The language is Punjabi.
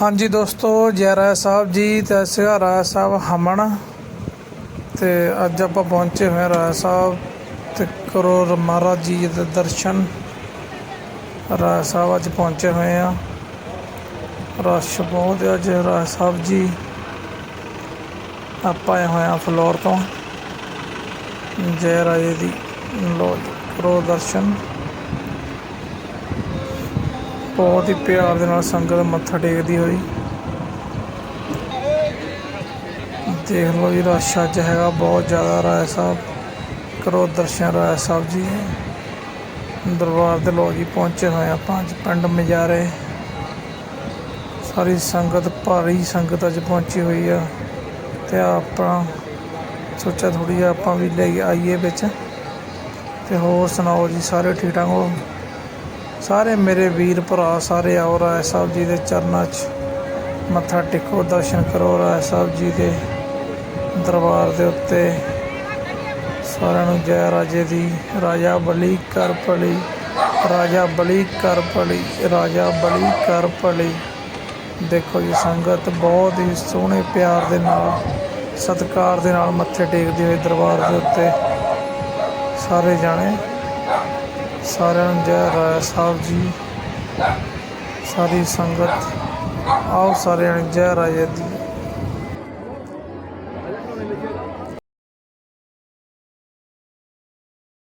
ਹਾਂਜੀ ਦੋਸਤੋ, ਜੈ ਰਾਏ ਸਾਹਿਬ ਜੀ, ਤੇ ਸਿਆ ਰਾਏ ਸਾਹਿਬ ਹਮਣ, ਤੇ ਅੱਜ ਆਪਾਂ ਪਹੁੰਚੇ ਹੋਏ ਹਾਂ ਰਾਏ ਸਾਹਿਬ ਤੇ ਕਰੋ ਮਹਾਰਾਜ ਜੀ ਦੇ ਦਰਸ਼ਨ। ਰਾਏ ਸਾਹਿਬ ਅੱਜ ਪਹੁੰਚੇ ਹੋਏ ਆ ਰਸ਼ ਬਹੁਤ ਹੈ ਅੱਜ ਰਾਏ ਸਾਹਿਬ ਜੀ। ਆਪਾਂ ਆਏ ਹੋਏ ਆ ਫਲੋਰ ਤੋਂ। ਜੈ ਰਾਏ ਦੀ ਲੋ ਕਰੋ ਦਰਸ਼ਨ। ਬਹੁਤ ਹੀ ਪਿਆਰ ਦੇ ਨਾਲ ਸੰਗਤ ਮੱਥਾ ਟੇਕਦੀ ਹੋਈ। ਦੇਖ ਲਓ ਜੀ, ਰਸ਼ ਅੱਜ ਹੈਗਾ ਬਹੁਤ ਜ਼ਿਆਦਾ, ਰਾਏ ਸਾਹਿਬ ਕਰੋ ਦਰਸ਼ਨ ਰਾਏ ਸਾਹਿਬ ਜੀ। ਦਰਬਾਰ ਦੇ ਲੋ ਜੀ, ਪਹੁੰਚੇ ਹੋਏ ਆਪਾਂ ਅੱਜ ਪਿੰਡ ਮਜਾਰੇ। ਸਾਰੀ ਸੰਗਤ, ਭਾਰੀ ਸੰਗਤ ਅੱਜ ਪਹੁੰਚੀ ਹੋਈ ਆ। ਤੇ ਆਪਾਂ ਸੋਚਿਆ ਥੋੜੀ ਜਿਹਾ ਆਪਾਂ ਵੀ ਲੈ ਆਈਏ ਵਿੱਚ। ਤੇ ਹੋਰ ਸੁਣਾਓ ਜੀ, ਸਾਰੇ ਠੀਕ ਠਾਕ ਹੋ? ਸਾਰੇ ਮੇਰੇ ਵੀਰ ਭਰਾ, ਸਾਰੇ ਆਓ ਰਾਏ ਸਾਹਿਬ ਜੀ ਦੇ ਚਰਨਾਂ 'ਚ ਮੱਥਾ ਟੇਕੋ, ਦਰਸ਼ਨ ਕਰੋ ਰਾਏ ਸਾਹਿਬ ਜੀ ਦੇ ਦਰਬਾਰ ਦੇ ਉੱਤੇ ਸਾਰਿਆਂ ਨੂੰ ਜੈ ਰਾਜੇ ਦੀ, ਰਾਜਾ ਬਲੀ ਕਰ ਭਲੀ, ਰਾਜਾ ਬਲੀ ਕਰ ਭਲੀ, ਰਾਜਾ ਬਲੀ ਕਰ ਭਲੀ। ਦੇਖੋ ਜੀ ਸੰਗਤ ਬਹੁਤ ਹੀ ਸੋਹਣੇ ਪਿਆਰ ਦੇ ਨਾਲ, ਸਤਿਕਾਰ ਦੇ ਨਾਲ ਮੱਥੇ ਟੇਕਦੇ ਹੋਏ ਦਰਬਾਰ ਦੇ ਉੱਤੇ ਸਾਰੇ ਜਾਣੇ ਸਾਰਿਆਂ ਨੂੰ ਜੈ ਰਾਏ ਸਾਹਿਬ ਜੀ ਸਾਰੀ ਸੰਗਤ ਆਓ ਸਾਰਿਆਂ ਨੂੰ ਜੈ ਰਾਜੇ ਦੀ